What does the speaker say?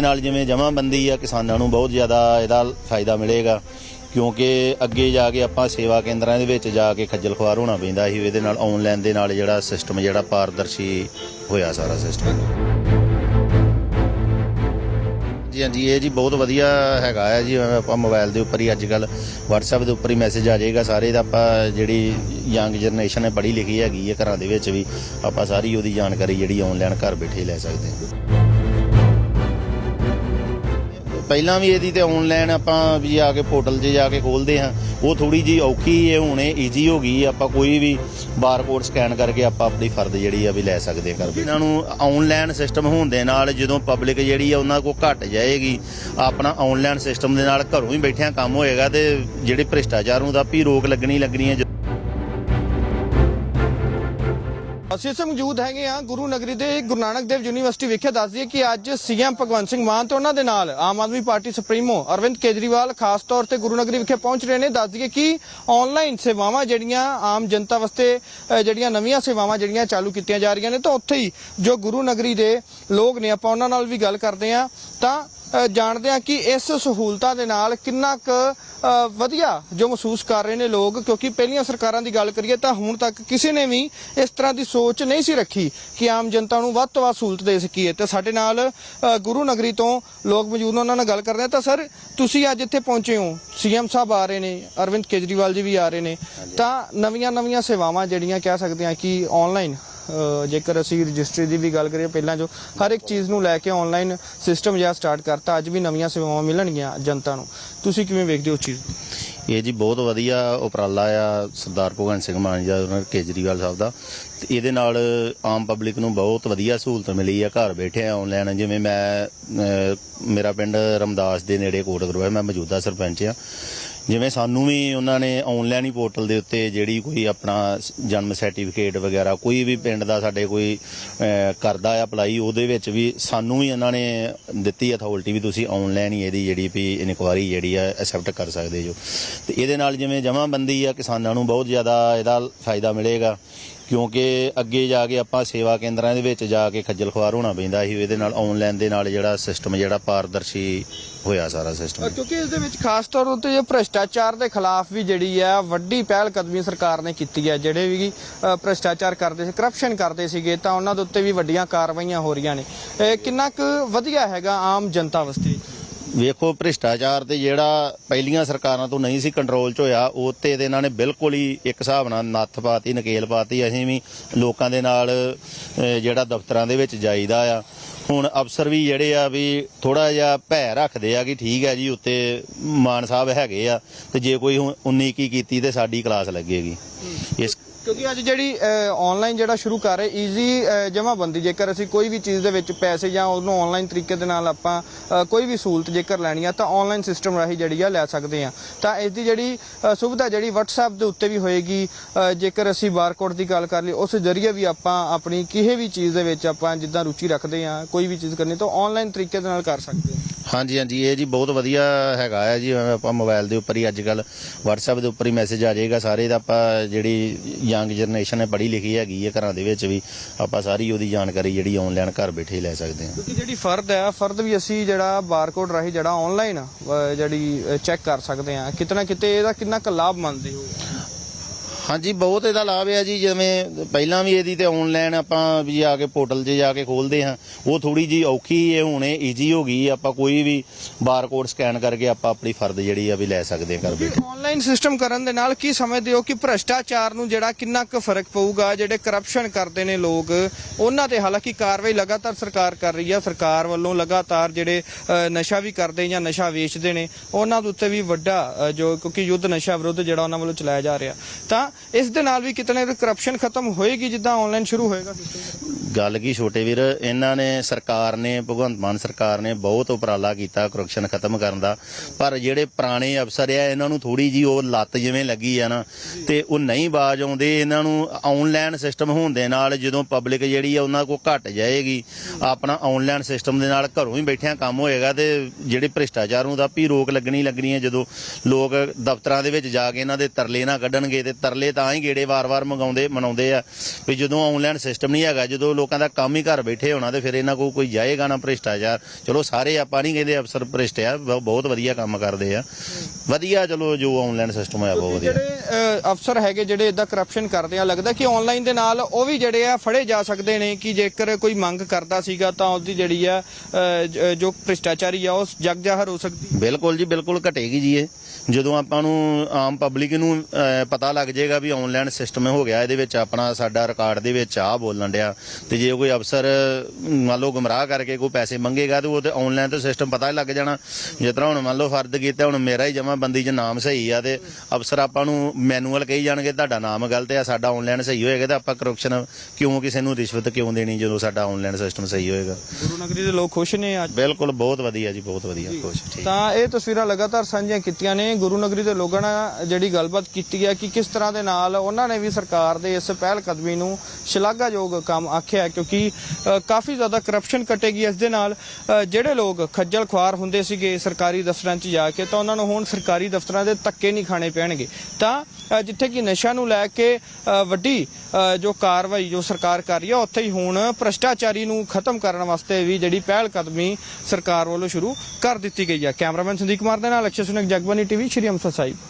ਨਾਲ ਜਿਵੇਂ ਜਮਾਬੰਦੀ ਆ, ਕਿਸਾਨਾਂ ਨੂੰ ਬਹੁਤ ਜ਼ਿਆਦਾ ਇਹਦਾ ਫਾਇਦਾ ਮਿਲੇਗਾ, ਕਿਉਂਕਿ ਅੱਗੇ ਜਾ ਕੇ ਆਪਾਂ ਸੇਵਾ ਕੇਂਦਰਾਂ ਦੇ ਵਿੱਚ ਜਾ ਕੇ ਖੱਜਲ ਖੁਆਰ ਹੋਣਾ ਪੈਂਦਾ ਸੀ, ਇਹਦੇ ਨਾਲ ਆਨਲਾਈਨ ਦੇ ਨਾਲ ਜਿਹੜਾ ਸਿਸਟਮ ਜਿਹੜਾ ਪਾਰਦਰਸ਼ੀ ਹੋਇਆ ਸਾਰਾ ਸਿਸਟਮ ਜੀ ਹਾਂਜੀ, ਇਹ ਜੀ ਬਹੁਤ ਵਧੀਆ ਹੈਗਾ ਹੈ ਜੀ, ਆਪਾਂ ਮੋਬਾਈਲ ਦੇ ਉੱਪਰ ਹੀ ਅੱਜ ਕੱਲ WhatsApp ਦੇ ਉੱਪਰ ਹੀ ਮੈਸੇਜ ਆ ਜਾਏਗਾ, ਸਾਰੇ ਦਾ ਆਪਾਂ ਜਿਹੜੀ ਯੰਗ ਜਨਰੇਸ਼ਨ ਹੈ ਪੜ੍ਹੀ ਲਿਖੀ ਹੈਗੀ ਹੈ ਘਰਾਂ ਦੇ ਵਿੱਚ ਵੀ, ਆਪਾਂ ਸਾਰੀ ਉਹਦੀ ਜਾਣਕਾਰੀ ਜਿਹੜੀ ਆਨਲਾਈਨ ਘਰ ਬੈਠੇ ਲੈ ਸਕਦੇ ਹਾਂ। ਪਹਿਲਾਂ ਵੀ ਇਹਦੀ ਤੇ ਆਨਲਾਈਨ ਆਪਾਂ ਵੀ ਆ ਕੇ ਪੋਰਟਲ 'ਤੇ ਜਾ ਕੇ ਖੋਲਦੇ ਹਾਂ। ਉਹ ਥੋੜੀ ਜੀ ਔਖੀ ਹੈ ਹੁਣ ਇਹ ਈਜ਼ੀ ਹੋ ਗਈ ਆਪਾਂ ਕੋਈ ਵੀ ਬਾਰਕੋਡ ਸਕੈਨ ਕਰਕੇ ਆਪਾਂ ਆਪਣੀ ਫਰਦ ਜਿਹੜੀ ਆ ਵੀ ਲੈ ਸਕਦੇ ਹਾਂ ਘਰ। ਇਹਨਾਂ ਨੂੰ ਆਨਲਾਈਨ ਸਿਸਟਮ ਹੋਣ ਦੇ ਨਾਲ ਜਦੋਂ ਪਬਲਿਕ ਜਿਹੜੀ ਆ ਉਹਨਾਂ ਕੋ ਘਟ ਜਾਏਗੀ, ਆਪਣਾ ਆਨਲਾਈਨ ਸਿਸਟਮ ਦੇ ਨਾਲ ਘਰੋਂ ਹੀ ਬੈਠਿਆਂ ਕੰਮ ਹੋਏਗਾ ਤੇ ਜਿਹੜੇ ਭ੍ਰਿਸ਼ਟਾਚਾਰ ਨੂੰ ਤਾਂ ਵੀ ਰੋਕ ਲੱਗਣੀ ਲੱਗਣੀ ਹੈ ਅਸੀਂ ਇਸ ਮੌਜੂਦ ਹੈਗੇ ਆ ਗੁਰੂ ਨਗਰੀ ਦੇ ਗੁਰੂ ਨਾਨਕ ਦੇਵ ਯੂਨੀਵਰਸਿਟੀ ਵਿਖੇ। ਦੱਸ ਦਈਏ ਕਿ ਅੱਜ ਸੀਐਮ ਭਗਵੰਤ ਸਿੰਘ ਮਾਨ ਤੇ ਉਹਨਾਂ ਦੇ ਨਾਲ ਆਮ ਆਦਮੀ ਪਾਰਟੀ ਸੁਪਰੀਮੋ ਅਰਵਿੰਦ ਕੇਜਰੀਵਾਲ ਖਾਸ ਤੌਰ ਤੇ ਗੁਰੂ ਨਗਰੀ ਵਿਖੇ ਪਹੁੰਚ ਰਹੇ ਨੇ। ਦੱਸ ਦਈਏ ਕਿ ਆਨਲਾਈਨ ਸੇਵਾਵਾਂ ਜਿਹੜੀਆਂ ਆਮ ਜਨਤਾ ਵਾਸਤੇ ਜਿਹੜੀਆਂ ਨਵੀਆਂ ਸੇਵਾਵਾਂ ਜਿਹੜੀਆਂ ਚਾਲੂ ਕੀਤੀਆਂ ਜਾ ਰਹੀਆਂ ਨੇ, ਤਾਂ ਉੱਥੇ ਹੀ ਜੋ ਗੁਰੂ ਨਗਰੀ ਦੇ ਲੋਕ ਨੇ, ਆਪਾਂ ਉਹਨਾਂ ਨਾਲ ਵੀ ਗੱਲ ਕਰਦੇ ਆ ਤਾਂ ਜਾਣਦੇ ਹਾਂ ਕਿ ਇਸ ਸਹੂਲਤਾਂ ਦੇ ਨਾਲ ਕਿੰਨਾ ਕੁ ਵਧੀਆ ਜੋ ਮਹਿਸੂਸ ਕਰ ਰਹੇ ਨੇ ਲੋਕ, ਕਿਉਂਕਿ ਪਹਿਲੀਆਂ ਸਰਕਾਰਾਂ ਦੀ ਗੱਲ ਕਰੀਏ ਤਾਂ ਹੁਣ ਤੱਕ ਕਿਸੇ ਨੇ ਵੀ ਇਸ ਤਰ੍ਹਾਂ ਦੀ ਸੋਚ ਨਹੀਂ ਸੀ ਰੱਖੀ ਕਿ ਆਮ ਜਨਤਾ ਨੂੰ ਵੱਧ ਤੋਂ ਵੱਧ ਸਹੂਲਤ ਦੇ ਸਕੀਏ। ਤੇ ਸਾਡੇ ਨਾਲ ਗੁਰੂ ਨਗਰੀ ਤੋਂ ਲੋਕ ਮੌਜੂਦ ਨੇ, ਉਹਨਾਂ ਨਾਲ ਗੱਲ ਕਰਦੇ ਆ ਤਾਂ ਸਰ, ਤੁਸੀਂ ਅੱਜ ਇੱਥੇ ਪਹੁੰਚੇ ਹੋ। ਸੀਐਮ ਸਾਹਿਬ ਆ ਰਹੇ ਨੇ, ਅਰਵਿੰਦ ਕੇਜਰੀਵਾਲ ਜੀ ਵੀ ਆ ਰਹੇ ਨੇ। ਤਾਂ ਨਵੀਆਂ ਨਵੀਆਂ ਸੇਵਾਵਾਂ ਜਿਹੜੀਆਂ ਕਹਿ ਸਕਦੇ ਆ ਕਿ ਆਨਲਾਈਨ ਜੇਕਰ ਅਸੀਂ ਰਜਿਸਟਰੀ ਦੀ ਵੀ ਗੱਲ ਕਰੀਏ ਪਹਿਲਾਂ ਜੋ ਹਰ ਇੱਕ ਚੀਜ਼ ਨੂੰ ਲੈ ਕੇ ਆਨਲਾਈਨ ਸਿਸਟਮ ਜਿਹਾ ਸਟਾਰਟ ਕਰਤਾ ਅੱਜ ਵੀ ਨਵੀਆਂ ਸੇਵਾਵਾਂ ਮਿਲਣਗੀਆਂ ਜਨਤਾ ਨੂੰ। ਤੁਸੀਂ ਕਿਵੇਂ ਵੇਖਦੇ ਹੋ ਉਸ ਚੀਜ਼ ਇਹ ਜੀ ਬਹੁਤ ਵਧੀਆ ਉਪਰਾਲਾ ਆ ਸਰਦਾਰ ਭਗਵੰਤ ਸਿੰਘ ਮਾਨ ਜੀ ਦਾ ਉਹਨਾਂ ਕੇਜਰੀਵਾਲ ਸਾਹਿਬ ਦਾ। ਤੇ ਇਹਦੇ ਨਾਲ ਆਮ ਪਬਲਿਕ ਨੂੰ ਬਹੁਤ ਵਧੀਆ ਸਹੂਲਤ ਮਿਲੀ ਆ ਘਰ ਬੈਠੇ ਆਨਲਾਈਨ ਜਿਵੇਂ ਮੈਂ ਅਹ, ਮੇਰਾ ਪਿੰਡ ਰਮਦਾਸ ਦੇ ਨੇੜੇ ਕੋਟਗੜਵਾ ਹੈ ਮੈਂ ਮੌਜੂਦਾ ਸਰਪੰਚ ਆ। ਜਿਵੇਂ ਸਾਨੂੰ ਵੀ ਉਹਨਾਂ ਨੇ ਆਨਲਾਈਨ ਹੀ ਪੋਰਟਲ ਦੇ ਉੱਤੇ ਜਿਹੜੀ ਕੋਈ ਆਪਣਾ ਜਨਮ ਸਰਟੀਫਿਕੇਟ ਵਗੈਰਾ, ਕੋਈ ਵੀ ਪਿੰਡ ਦਾ ਸਾਡੇ ਕੋਈ ਕਰਦਾ ਆ ਅਪਲਾਈ ਉਹਦੇ ਵਿੱਚ ਵੀ ਸਾਨੂੰ ਵੀ ਇਹਨਾਂ ਨੇ ਦਿੱਤੀ ਅਥਾਰਟੀ ਵੀ ਤੁਸੀਂ ਆਨਲਾਈਨ ਹੀ ਇਹਦੀ ਜਿਹੜੀ ਵੀ ਇਨਕੁਆਰੀ ਜਿਹੜੀ ਆ ਐਕਸੈਪਟ ਕਰ ਸਕਦੇ ਜੋ। ਤੇ ਇਹਦੇ ਨਾਲ ਜਿਵੇਂ ਜਮਾਬੰਦੀ ਆ ਕਿਸਾਨਾਂ ਨੂੰ ਬਹੁਤ ਜ਼ਿਆਦਾ ਇਹਦਾ ਫਾਇਦਾ ਮਿਲੇਗਾ। ਕਿਉਂਕਿ ਅੱਗੇ ਜਾ ਕੇ ਆਪਾਂ ਸੇਵਾ ਕੇਂਦਰਾਂ ਦੇ ਵਿੱਚ ਜਾ ਕੇ ਖੱਜਲ ਖੁਆਰ ਹੋਣਾ ਪੈਂਦਾ ਸੀ, ਇਹਦੇ ਨਾਲ ਆਨਲਾਈਨ ਦੇ ਨਾਲ ਜਿਹੜਾ ਸਿਸਟਮ ਜਿਹੜਾ ਪਾਰਦਰਸ਼ੀ ਹੋਇਆ ਸਾਰਾ ਸਿਸਟਮ ਕਿਉਂਕਿ ਇਸ ਦੇ ਵਿੱਚ ਖਾਸ ਤੌਰ ਉੱਤੇ ਜੋ ਭ੍ਰਿਸ਼ਟਾਚਾਰ ਦੇ ਖਿਲਾਫ ਵੀ ਜਿਹੜੀ ਆ, ਵੱਡੀ ਪਹਿਲ ਕਦਮੀ ਸਰਕਾਰ ਨੇ ਕੀਤੀ ਹੈ ਜਿਹੜੇ ਵੀ ਭ੍ਰਿਸ਼ਟਾਚਾਰ ਕਰਦੇ ਸੀ ਕਰਪਸ਼ਨ ਕਰਦੇ ਸੀਗੇ, ਤਾਂ ਉਹਨਾਂ ਦੇ ਉੱਤੇ ਵੀ ਵੱਡੀਆਂ ਕਾਰਵਾਈਆਂ ਹੋ ਰਹੀਆਂ ਨੇ। ਇਹ ਕਿੰਨਾ ਕੁ ਵਧੀਆ ਹੈਗਾ ਆਮ ਜਨਤਾ ਵਾਸਤੇ? ਵੇਖੋ ਭ੍ਰਿਸ਼ਟਾਚਾਰ ਤੇ ਜਿਹੜਾ ਪਹਿਲੀਆਂ ਸਰਕਾਰਾਂ ਤੋਂ ਨਹੀਂ ਸੀ ਕੰਟਰੋਲ 'ਚ ਹੋਇਆ, ਉਹ ਤੇ ਇਹਦੇ ਇਹਨਾਂ ਨੇ ਬਿਲਕੁਲ ਹੀ ਇੱਕ ਹਿਸਾਬ ਨਾਲ ਨੱਥ ਪਾਤੀ, ਨਕੇਲ ਪਾਤੀ। ਅਸੀਂ ਵੀ ਲੋਕਾਂ ਦੇ ਨਾਲ ਜਿਹੜਾ ਦਫ਼ਤਰਾਂ ਦੇ ਵਿੱਚ ਜਾਈਦਾ ਆ। ਹੁਣ ਅਫਸਰ ਵੀ ਜਿਹੜੇ ਆ ਵੀ ਥੋੜਾ ਜਿਹਾ ਭੈ ਰੱਖਦੇ ਆ ਕਿ ਠੀਕ ਹੈ ਜੀ, ਉੱਤੇ ਮਾਨ ਸਾਹਿਬ ਹੈਗੇ ਆ। ਤੇ ਜੇ ਕੋਈ ਹੁਣ 19 ਕੀ ਕੀਤੀ ਤੇ ਸਾਡੀ ਕਲਾਸ ਲੱਗੇਗੀ। ਇਸ ਕਿਉਂਕਿ ਅੱਜ ਜਿਹੜੀ ਆਨਲਾਈਨ ਜਿਹੜਾ ਸ਼ੁਰੂ ਕਰ ਰਹੇ ਈਜ਼ੀ ਜਮਾਬੰਦੀ। ਜੇਕਰ ਅਸੀਂ ਕੋਈ ਵੀ ਚੀਜ਼ ਦੇ ਵਿੱਚ ਪੈਸੇ ਜਾਂ ਉਹਨੂੰ ਆਨਲਾਈਨ ਤਰੀਕੇ ਦੇ ਨਾਲ ਆਪਾਂ ਕੋਈ ਵੀ ਸਹੂਲਤ ਜੇਕਰ ਲੈਣੀ ਆ, ਤਾਂ ਆਨਲਾਈਨ ਸਿਸਟਮ ਰਾਹੀਂ ਜਿਹੜੀ ਆ ਲੈ ਸਕਦੇ ਆ। ਤਾਂ ਇਸ ਦੀ ਜਿਹੜੀ ਸੁਵਿਧਾ ਜਿਹੜੀ WhatsApp ਦੇ ਉੱਤੇ ਵੀ ਹੋਏਗੀ ਜੇਕਰ ਅਸੀਂ ਬਾਰਕੋਡ ਦੀ ਗੱਲ ਕਰ ਲਈ ਉਸ ਜ਼ਰੀਏ ਵੀ ਆਪਾਂ ਆਪਣੀ ਕਿਸੇ ਵੀ ਚੀਜ਼ ਦੇ ਵਿੱਚ ਆਪਾਂ ਜਿੱਦਾਂ ਰੁਚੀ ਰੱਖਦੇ ਆ, ਕੋਈ ਵੀ ਚੀਜ਼ ਕਰਨੀ, ਤਾਂ ਆਨਲਾਈਨ ਤਰੀਕੇ ਦੇ ਨਾਲ ਕਰ ਸਕਦੇ ਆ। ਹਾਂਜੀ ਹਾਂਜੀ, ਇਹ ਜੀ ਬਹੁਤ ਵਧੀਆ ਹੈਗਾ ਹੈ ਜੀ ਆਪਾਂ ਮੋਬਾਈਲ ਦੇ ਉੱਪਰ ਹੀ ਅੱਜ ਕੱਲ WhatsApp ਦੇ ਉੱਪਰ ਹੀ ਮੈਸੇਜ ਆ ਜਾਏਗਾ, ਸਾਰੇ ਦਾ ਆਪਾਂ ਜਿਹੜੀ ਯੰਗ ਜਨਰੇਸ਼ਨ ਹੈ, ਪੜ੍ਹੀ ਲਿਖੀ ਹੈਗੀ ਹੈ ਘਰਾਂ ਦੇ ਵਿੱਚ ਵੀ, ਆਪਾਂ ਸਾਰੀ ਉਹਦੀ ਜਾਣਕਾਰੀ ਜਿਹੜੀ ਆਨਲਾਈਨ ਘਰ ਬੈਠੇ ਹੀ ਲੈ ਸਕਦੇ ਹਾਂ। ਕਿਉਂਕਿ ਜਿਹੜੀ ਫਰਦ ਹੈ, ਫਰਦ ਵੀ ਅਸੀਂ ਜਿਹੜਾ ਬਾਰਕੋਡ ਰਾਹੀਂ ਜਿਹੜਾ ਆਨਲਾਈਨ ਜਿਹੜੀ ਚੈੱਕ ਕਰ ਸਕਦੇ ਆ ਕਿਤਨਾ ਕਿਤੇ ਇਹਦਾ ਕਿੰਨਾ ਕੁ ਲਾਭ ਮੰਨਦੇ ਹੋ? ਹਾਂਜੀ ਬਹੁਤ ਇਹਦਾ ਲਾਭ ਹੈ ਜੀ ਜਿਵੇਂ ਪਹਿਲਾਂ ਵੀ ਇਹਦੀ ਤੇ ਆਨਲਾਈਨ ਆਪਾਂ ਵੀ ਆ ਕੇ ਪੋਰਟਲ 'ਤੇ ਜਾ ਕੇ ਖੋਲਦੇ ਹਾਂ ਉਹ ਥੋੜੀ ਜੀ ਔਖੀ ਹੈ ਹੁਣ ਇਹ ਈਜ਼ੀ ਹੋ ਗਈ ਆਪਾਂ ਕੋਈ ਵੀ ਬਾਰਕੋਡ ਸਕੈਨ ਕਰਕੇ ਆਪਾਂ ਆਪਣੀ ਫਰਦ ਜਿਹੜੀ ਆ ਵੀ ਲੈ ਸਕਦੇ ਹਾਂ ਘਰ ਬੈਠੇ। ਆਨਲਾਈਨ ਸਿਸਟਮ ਕਰਨ ਦੇ ਨਾਲ ਕੀ ਸਮਝਦੇ ਹੋ ਕਿ ਭ੍ਰਸ਼ਟਾਚਾਰ ਨੂੰ ਜਿਹੜਾ ਕਿੰਨਾ ਕੁ ਫ਼ਰਕ ਪਊਗਾ ਜਿਹੜੇ ਕਰਪਸ਼ਨ ਕਰਦੇ ਨੇ ਲੋਕ ਉਹਨਾਂ ਤੇ ਹਾਲਾਂਕਿ ਕਾਰਵਾਈ ਲਗਾਤਾਰ ਸਰਕਾਰ ਕਰ ਰਹੀ ਹੈ ਸਰਕਾਰ ਵੱਲੋਂ ਲਗਾਤਾਰ ਜਿਹੜੇ ਨਸ਼ਾ ਵੀ ਕਰਦੇ ਜਾਂ ਨਸ਼ਾ ਵੇਚਦੇ ਨੇ ਉਹਨਾਂ ਦੇ ਉੱਤੇ ਵੀ ਵੱਡਾ ਜੋ ਕਿਉਂਕਿ ਯੁੱਧ ਨਸ਼ਾ ਵਿਰੁੱਧ ਜਿਹੜਾ ਉਹਨਾਂ ਵੱਲੋਂ ਚਲਾਇਆ ਜਾ ਰਿਹਾ। ਤਾਂ ਇਸ ਦੇ ਨਾਲ ਵੀ ਕਿਤੇ ਨਾ ਕਿਤੇ ਕਰਪਸ਼ਨ ਖਤਮ ਹੋਏਗੀ, ਜਿੱਦਾਂ ਆਨਲਾਈਨ ਸ਼ੁਰੂ ਹੋਏਗਾ system? ਗੱਲ ਕੀ ਛੋਟੇ ਵੀਰ, ਇਹਨਾਂ ਨੇ ਸਰਕਾਰ ਨੇ, ਭਗਵੰਤ ਮਾਨ ਸਰਕਾਰ ਨੇ ਬਹੁਤ ਉਪਰਾਲਾ ਕੀਤਾ ਕਰਪਸ਼ਨ ਖਤਮ ਕਰਨ ਦਾ। ਪਰ ਜਿਹੜੇ ਪੁਰਾਣੇ ਅਫਸਰ ਆ, ਇਹਨਾਂ ਨੂੰ ਥੋੜੀ ਜੀ ਉਹ ਲੱਤ ਜਿਵੇਂ ਲੱਗੀ ਆ ਨਾ, ਤੇ ਉਹ ਨਹੀਂ ਬਾਜ ਆਉਂਦੇ, ਇਹਨਾਂ ਨੂੰ ਆਨਲਾਈਨ ਸਿਸਟਮ ਹੋਣ ਦੇ ਨਾਲ ਜਦੋਂ ਪਬਲਿਕ ਜਿਹੜੀ ਆ, ਉਹਨਾਂ ਕੋ ਘਟ ਜਾਏਗੀ, ਆਪਣਾ ਆਨਲਾਈਨ ਸਿਸਟਮ ਦੇ ਨਾਲ ਘਰੋਂ ਹੀ ਬੈਠਿਆਂ ਕੰਮ ਹੋਏਗਾ ਤੇ ਜਿਹੜੇ ਭ੍ਰਿਸ਼ਟਾਚਾਰ ਨੂੰ ਤਾਂ ਵੀ ਰੋਕ ਲੱਗਣੀ ਲੱਗਣੀ ਹੈ ਜਦੋਂ ਲੋਕ ਦਫ਼ਤਰਾਂ ਦੇ ਵਿੱਚ ਜਾ ਕੇ ਇਹਨਾਂ ਦੇ ਤਰਲੇ ਨਾ ਕੱਢਣਗੇ ਤੇ ਤਰਲੇ ਤਾਂ ਹੀ ਗੇੜੇ ਵਾਰ-ਵਾਰ ਮੰਗਾਉਂਦੇ, ਮਨਾਉਂਦੇ ਆ, ਵੀ ਜਦੋਂ ਆਨਲਾਈਨ ਸਿਸਟਮ ਨਹੀਂ ਹੈਗਾ, ਜਦੋਂ ਲੋਕਾਂ ਦਾ ਕੰਮ ਹੀ ਘਰ ਬੈਠੇ ਹੋਣਾ ਤੇ ਫਿਰ ਇਹਨਾਂ ਕੋਲ ਕੋਈ ਜਾਏਗਾ ਨਾ ਭ੍ਰਿਸ਼ਟਾਚਾਰ ਚਲੋ ਸਾਰੇ ਆਪਾਂ ਨਹੀਂ ਕਹਿੰਦੇ ਅਫਸਰ ਭ੍ਰਿਸ਼ਟ ਆ ਬਹੁ- ਬਹੁਤ ਵਧੀਆ ਕੰਮ ਕਰਦੇ ਆ। ਵਧੀਆ ਚਲੋ ਜੋ ਆਨਲਾਈਨ ਸਿਸਟਮ ਹੋਇਆ ਬਹੁਤ ਵਧੀਆ। ਜਿਹੜੇ ਅ, ਅਫਸਰ ਹੈਗੇ ਜਿਹੜੇ ਇਦਾਂ ਕਰਪਸ਼ਨ ਕਰਦੇ ਆ ਲੱਗਦਾ ਕਿ ਆਨਲਾਈਨ ਦੇ ਨਾਲ ਉਹ ਵੀ ਜਿਹੜੇ ਆ ਫੜੇ ਜਾ ਸਕਦੇ ਨੇ ਕਿ ਜੇਕਰ ਕੋਈ ਮੰਗ ਕਰਦਾ ਸੀਗਾ ਤਾਂ ਉਹਦੀ ਜਿਹੜੀ ਆ ਅ, ਜ- ਜੋ ਭ੍ਰਿਸ਼ਟਾਚਾਰੀ ਆ ਉਹ ਜਗ ਜ਼ਾਹਰ ਹੋ ਸਕਦੀ। ਬਿਲਕੁਲ ਜੀ ਬਿਲਕੁਲ ਘਟੇਗੀ ਜੀ ਇਹ। ਜਦੋਂ ਆਪਾਂ ਨੂੰ ਆਮ ਪਬਲਿਕ ਨੂੰ ਅਹ, ਪਤਾ ਲੱਗ ਜਾਏਗਾ ਵੀ ਆਨਲਾਈਨ ਸਿਸਟਮ ਹੋ ਗਿਆ ਇਹਦੇ ਵਿੱਚ ਆਪਣਾ ਸਾਡਾ ਰਿਕਾਰਡ ਦੇ ਵਿੱਚ ਆ ਬੋਲਣ ਡਿਆ। ਤੇ ਜੇ ਕੋਈ ਅਫਸਰ ਮੰਨ ਲਓ ਗੁੰਮਰਾਹ ਕਰਕੇ ਕੋਈ ਪੈਸੇ ਮੰਗੇਗਾ ਤੇ ਉਹ ਤੇ ਆਨਲਾਈਨ ਤੇ ਸਿਸਟਮ ਪਤਾ ਹੀ ਲੱਗ ਜਾਣਾ। ਜਿਸ ਤਰ੍ਹਾਂ ਹੁਣ ਮੰਨ ਲਓ ਫਰਦ ਕੀਤਾ ਹੁਣ ਮੇਰਾ ਹੀ ਜਮਾ ਬੰਦੀ 'ਚ ਨਾਮ ਸਹੀ ਆ ਤੇ ਅਫਸਰ ਆਪਾਂ ਨੂੰ ਮੈਨੂਅਲ ਕਹੀ ਜਾਣਗੇ ਤੁਹਾਡਾ ਨਾਮ ਗਲਤ ਆ ਸਾਡਾ ਆਨਲਾਈਨ ਸਹੀ ਹੋਏਗਾ ਤੇ ਆਪਾਂ ਕਰਪਸ਼ਨ ਕਿਉਂ ਕਿਸੇ ਨੂੰ ਰਿਸ਼ਵਤ ਕਿਉਂ ਦੇਣੀ ਜਦੋਂ ਸਾਡਾ ਆਨਲਾਈਨ ਸਿਸਟਮ ਸਹੀ ਹੋਏਗਾ? ਗੁਰੂ ਨਗਰੀ ਦੇ ਲੋਕ ਖੁਸ਼ ਨੇ ਅੱਜ? ਬਿਲਕੁਲ ਬਹੁਤ ਵਧੀਆ ਜੀ ਬਹੁਤ ਵਧੀਆ ਖੁਸ਼ ਠੀਕ। ਤਾਂ ਇਹ ਤਸਵੀਰਾਂ ਲਗਾਤਾਰ ਸਾਂਝੀਆਂ ਕੀਤੀਆਂ ਨੇ। ਗੁਰੂ ਨਗਰੀ ਦੇ ਲੋਕਾਂ ਨਾਲ ਜਿਹੜੀ ਗੱਲਬਾਤ ਕੀਤੀ ਹੈ ਕਿ ਕਿਸ ਤਰ੍ਹਾਂ ਦੇ ਨਾਲ ਉਹਨਾਂ ਨੇ ਵੀ ਸਰਕਾਰ ਦੇ ਇਸ ਪਹਿਲ ਕਦਮੀ ਨੂੰ ਸ਼ਲਾਘਾਯੋਗ ਕੰਮ ਆਖਿਆ ਹੈ, ਕਿਉਂਕਿ ਕਾਫੀ ਜ਼ਿਆਦਾ ਕਰਪਸ਼ਨ ਕਟੇਗੀ। ਇਸ ਦੇ ਨਾਲ ਜਿਹੜੇ ਲੋਕ ਖੱਜਲ ਖੁਆਰ ਹੁੰਦੇ ਸੀਗੇ ਸਰਕਾਰੀ ਦਫ਼ਤਰਾਂ 'ਚ ਜਾ ਕੇ, ਤਾਂ ਉਹਨਾਂ ਨੂੰ ਹੁਣ ਸਰਕਾਰੀ ਦਫ਼ਤਰਾਂ ਦੇ ਧੱਕੇ ਨਹੀਂ ਖਾਣੇ ਪੈਣਗੇ। ਤਾਂ ਜਿੱਥੇ ਕਿ ਨਸ਼ਾ ਨੂੰ ਲੈ ਕੇ ਵੱਡੀ ਜੋ ਕਾਰਵਾਈ ਜੋ ਸਰਕਾਰ ਕਰ ਰਹੀ ਹੈ, ਉੱਥੇ ਹੀ ਹੁਣ ਭ੍ਰਸ਼ਟਾਚਾਰੀ ਨੂੰ ਖਤਮ ਕਰਨ ਵਾਸਤੇ ਵੀ ਜਿਹੜੀ ਪਹਿਲ ਕਦਮੀ ਸਰਕਾਰ ਵੱਲੋਂ ਸ਼ੁਰੂ ਕਰ ਦਿੱਤੀ ਗਈ ਹੈ। ਕੈਮਰਾਮੈਨ ਸੰਦੀਪ ਕੁਮਾਰ ਦੇ ਨਾਲ ਅਕਸ਼ੇ ਸੁਨਕ ਜਗਬਾਨੀ ਟੀਵੀ, ਸ਼੍ਰੀ ਅੰਮ੍ਰਿਤਸਰ ਸਾਹਿਬ।